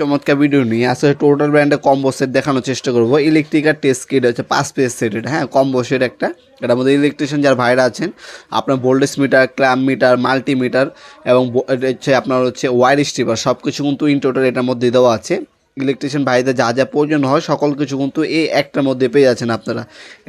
চমৎকার ভিডিও নিয়ে আসলে টোটাল ব্র্যান্ডের কম্বো সেট দেখানোর চেষ্টা করব। ইলেকট্রিক আর টেস্ট কিট হচ্ছে পাঁচ পেস সেট এটা হ্যাঁ কম্বো সেট একটা। এটার মধ্যে ইলেকট্রিশিয়ান যার ভাইরা আছেন, আপনার voltage meter clamp meter multimeter এবং হচ্ছে আপনার হচ্ছে ওয়ার স্ট্রিপার সব কিছু কিন্তু ইন টোটাল এটার মধ্যে দেওয়া আছে। ইলেকট্রিশিয়ান ভাইদের যা যা প্রয়োজন হয়, সকল কিছু কিন্তু এই একটার মধ্যে পেয়ে যাচ্ছেন আপনারা।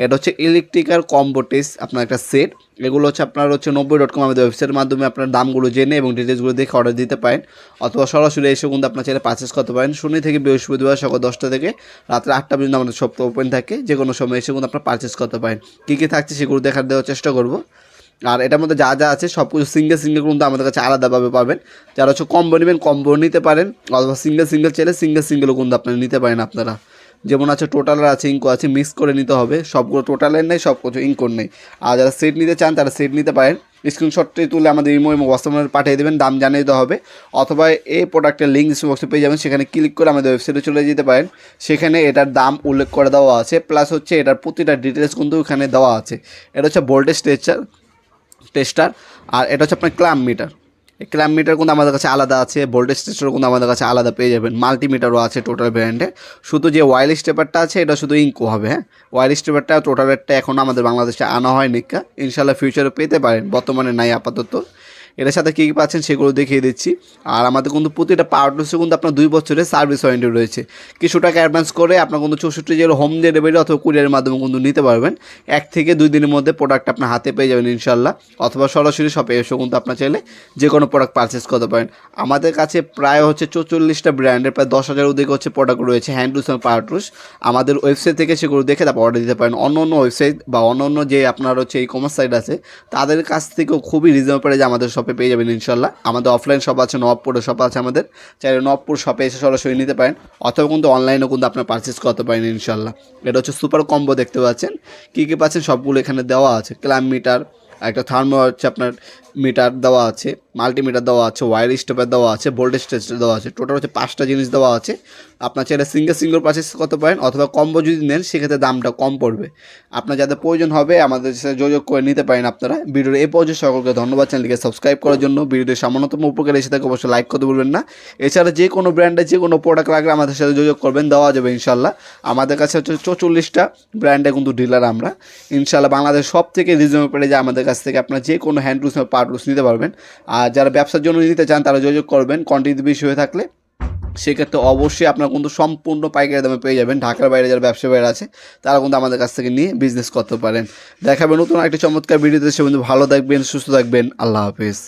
এটা হচ্ছে ইলেকট্রিক্যাল কম্বো টেস্ট আপনার একটা সেট এগুলো হচ্ছে আপনার হচ্ছে নব্বই ডট কম আমাদের ওয়েবসাইটের মাধ্যমে আপনার দামগুলো জেনে এবং ডিটেলসগুলো দেখে অর্ডার দিতে পারেন। অথবা সরাসরি এসে কিন্তু আপনার চাইলে পারচেস করতে পারেন। শনি থেকে বৃহস্পতিবার সকাল দশটা থেকে রাত্রে আটটা পর্যন্ত আমাদের সব ওপেন থাকে। যে কোনো সময় এসে কিন্তু আপনার পারচেস করতে পারেন। কী কী থাকছে সেগুলো দেখার দেওয়ার চেষ্টা করব। আর এটার মধ্যে যা যা আছে, সব কিছু সিঙ্গেল সিঙ্গেল কিন্তু আমাদের কাছে আলাদাভাবে পাবেন। যারা হচ্ছে কম্বো নেবেন কম্বো নিতে পারেন, অথবা সিঙ্গেল সিঙ্গেল চাইলে সিঙ্গেল সিঙ্গেলও কিন্তু আপনারা নিতে পারেন আপনারা। যেমন আছে টোটালের আছে ইঙ্কো আছে মিক্স করে নিতে হবে। সবগুলো টোটালের নেই, সব কিছু ইঙ্কোর নেই। আর যারা সেট নিতে চান, তারা সেট নিতে পারেন। স্ক্রিনশটটি তুলে আমাদের ইমো এবং হোয়াটসঅ্যাপে পাঠিয়ে দেবেন, দাম জানিয়ে দিতে হবে। অথবা এই প্রোডাক্টের লিঙ্ক বক্সে পেয়ে যাবেন, সেখানে ক্লিক করে আমাদের ওয়েবসাইটে চলে যেতে পারেন। সেখানে এটার দাম উল্লেখ করে দেওয়া আছে প্লাস হচ্ছে এটার প্রতিটা ডিটেলস কিন্তু ওখানে দেওয়া আছে। এটা হচ্ছে ভোল্টেজ টেস্টার টেস্টার আর এটা হচ্ছে আপনার ক্লাম মিটার। এই ক্লাম মিটার কিন্তু আমাদের কাছে আলাদা আছে, ভোল্টেজ টেস্টার কিন্তু আমাদের কাছে আলাদা পেয়ে যাবেন। মাল্টিমিটারও আছে টোটাল ব্র্যান্ডে শুধু যে ওয়াইল স্টেপারটা আছে, এটা শুধু ইঙ্কো হবে হ্যাঁ? ওয়াইল স্টেপারটা টোটাল রেটটা এখন আমাদের বাংলাদেশে আনা হয়নি ইনশাল্লাহ ফিউচারে পেতে পারেন। বর্তমানে নাই আপাতত। এটার সাথে কী কী পাচ্ছেন সেগুলো দেখিয়ে দিচ্ছি। আর আমাদের কিন্তু প্রতিটা পাওয়ার টুসে কিন্তু আপনার দুই বছরের সার্ভিস ওয়ারেন্টি রয়েছে। কিছু টাকা অ্যাডভান্স করে আপনার কিন্তু চৌষট্টি জেলা হোম ডেলিভারি অথবা কুরিয়ারের মাধ্যমে কিন্তু নিতে পারবেন। এক থেকে দুই দিনের মধ্যে প্রোডাক্ট আপনার হাতে পেয়ে যাবেন ইনশাল্লাহ অথবা সরাসরি শপে এসেও কিন্তু আপনার চাইলে যে কোনো প্রোডাক্ট পারচেস করতে পারেন। আমাদের কাছে প্রায় হচ্ছে চৌচল্লিশটা ব্র্যান্ডের প্রায় দশ হাজার অধিক হচ্ছে প্রোডাক্ট রয়েছে হ্যান্ড টুস এবং পাওয়ার টুস আমাদের ওয়েবসাইট থেকে সেগুলো দেখে তারপর অর্ডার দিতে পারেন। অন্য অন্য ওয়েবসাইট বা অন্য অন্য যে আপনার হচ্ছে ই কমার্স সাইট আছে, তাদের কাছ থেকেও খুবই রিজনেবল প্রাইজে আমাদের শপে পেয়ে যাবেন ইনশাল্লাহ আমাদের অফলাইন শপ আছে নবপুরে শপ আছে আমাদের। চাইলে নবপুর শপে এসে সরাসরি নিতে পারেন, অথবা কিন্তু অনলাইনেও কিন্তু আপনার পারচেস করতে পারেন ইনশাল্লাহ এটা হচ্ছে সুপার কম্বো দেখতে পাচ্ছেন। কী কী পাচ্ছেন সবগুলো এখানে দেওয়া আছে। ক্লাম মিটার একটা থার্মো হচ্ছে আপনার মিটার দেওয়া আছে। মাল্টিমিটার দেওয়া আছে ওয়ার স্টেপার দেওয়া আছে ভোল্টেজ টেস্টার দেওয়া আছে টোটাল হচ্ছে পাঁচটা জিনিস দেওয়া আছে। আপনার চাইলে সিঙ্গেল সিঙ্গেল পারচেস করতে পারেন, অথবা কম্বো যদি নেন, সেক্ষেত্রে দামটা কম পড়বে। আপনার যাদের প্রয়োজন হবে, আমাদের সাথে যোগাযোগ করে নিতে পারেন আপনারা। ভিডিওর এই পর্যন্ত সকলকে ধন্যবাদ চ্যানেলকে সাবস্ক্রাইব করার জন্য। ভিডিওটি সামান্যতম উপকার এসে থাকে, অবশ্যই লাইক করতে বলবেন না। এছাড়া যে কোনো ব্র্যান্ডের যে কোনো প্রোডাক্ট লাগলে আমাদের সাথে যোগাযোগ করবেন, দেওয়া যাবে ইনশাল্লাহ আমাদের কাছে হচ্ছে চৌচল্লিশটা ব্র্যান্ডে কিন্তু ডিলার আমরা। ইনশাল্লাহ বাংলাদেশ সব থেকে রিজনেবল যায় আমাদের কাছ থেকে আপনার যে কোনো হ্যান্ড টুস পাওয়ার টুস নিতে পারবেন। আর যারা ব্যবসার জন্য নিতে চান তারা যোগাযোগ করবেন কোয়ান্টিটি বেশি হয়ে থাকলে। সেক্ষেত্রে অবশ্যই আপনার কিন্তু সম্পূর্ণ পাইকারি দামে পেয়ে যাবেন। ঢাকার বাইরে যারা ব্যবসা বাইরে আছে, তারা কিন্তু আমাদের কাছ থেকে নিয়ে বিজনেস করতে পারেন। দেখাবেন নতুন একটা চমৎকার ভিডিওতে, সে কিন্তু ভালো থাকবেন, সুস্থ থাকবেন। আল্লাহ হাফিজ।